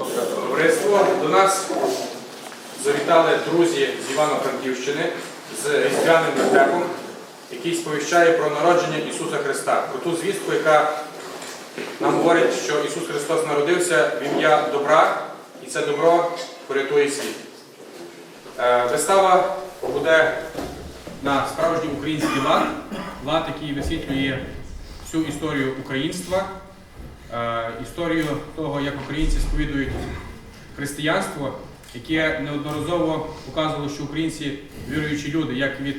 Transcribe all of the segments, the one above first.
Тобто, товариство. До нас завітали друзі з Івано-Франківщини з різдвяним вертепом, який сповіщає про народження Ісуса Христа, про ту звістку, яка нам говорить, що Ісус Христос народився в ім'я добра, і це добро порятує світ. Е, вистава буде на справжній український лад. Лад, який висвітлює всю історію українства історію того, як українці сповідують християнство, яке неодноразово показувало, що українці віруючі люди, як від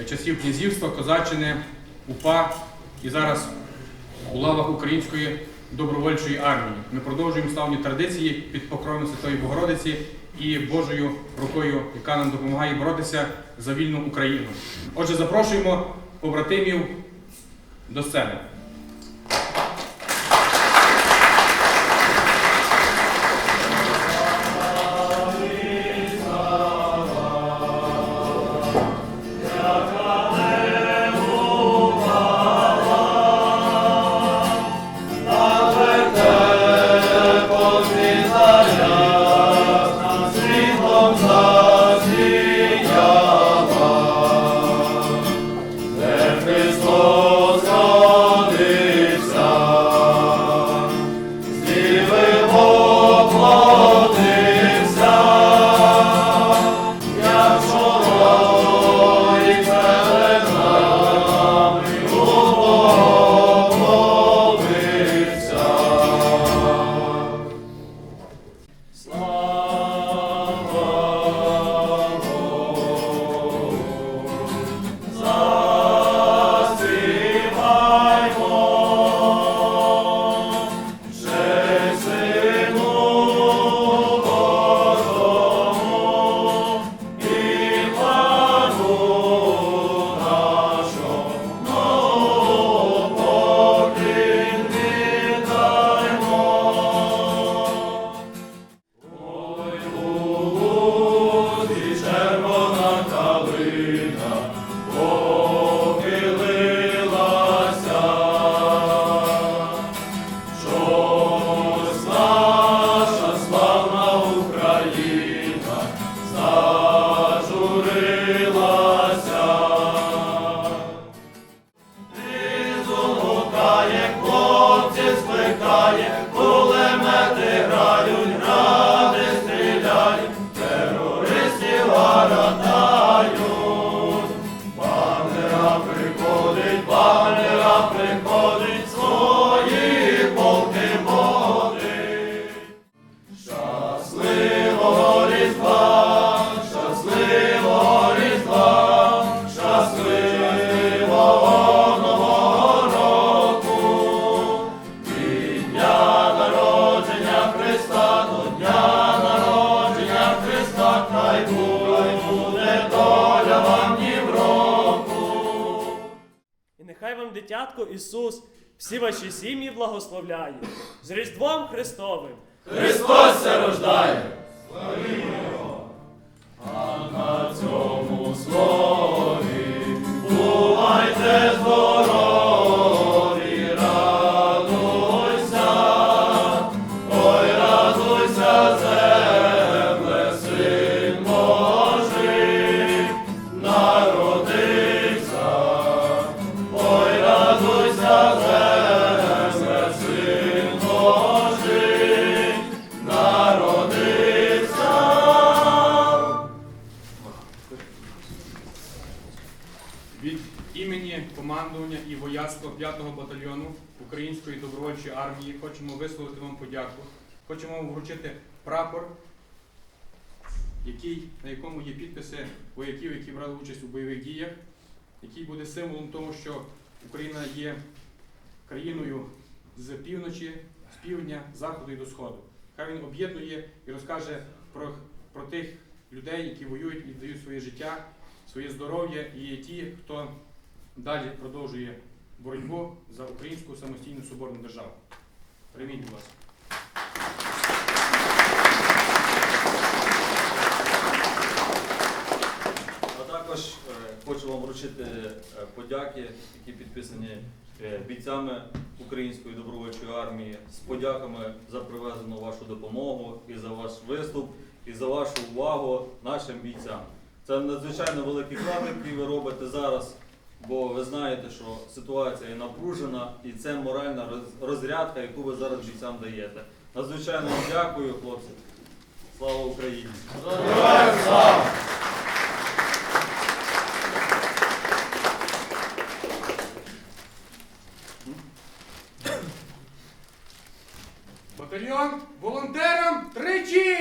е, часів князівства, козаччини, УПА і зараз у лавах української добровольчої армії. Ми продовжуємо славні традиції під покровом Святої Богородиці і Божою рукою, яка нам допомагає боротися за вільну Україну. Отже, запрошуємо побратимів до сцени. нас світлом за. Сина. І нехай вам дитятко Ісус всі ваші сім'ї благословляє. З Різдвом Христовим! Христос се рождає! Від і вояцтва 5-го батальйону Української добровольчої армії хочемо висловити вам подяку. Хочемо вам вручити прапор, який, на якому є підписи вояків, які брали участь у бойових діях, який буде символом того, що Україна є країною з півночі, з півдня, заходу і до сходу. Хай він об'єднує і розкаже про, про тих людей, які воюють і дають своє життя, своє здоров'я, і ті, хто далі продовжує боротьбу за українську самостійну соборну державу. Будь ласка. А також е, хочу вам вручити е, подяки, які підписані е, бійцями Української добровольчої армії з подяками за привезену вашу допомогу і за ваш виступ, і за вашу увагу нашим бійцям. Це надзвичайно великий вклад, який ви робите зараз, бо ви знаєте, що ситуація є напружена і це моральна розрядка, яку ви зараз бійцям даєте. Надзвичайно вам дякую, хлопці. Слава Україні! Слава! Батальйон волонтерам тричі!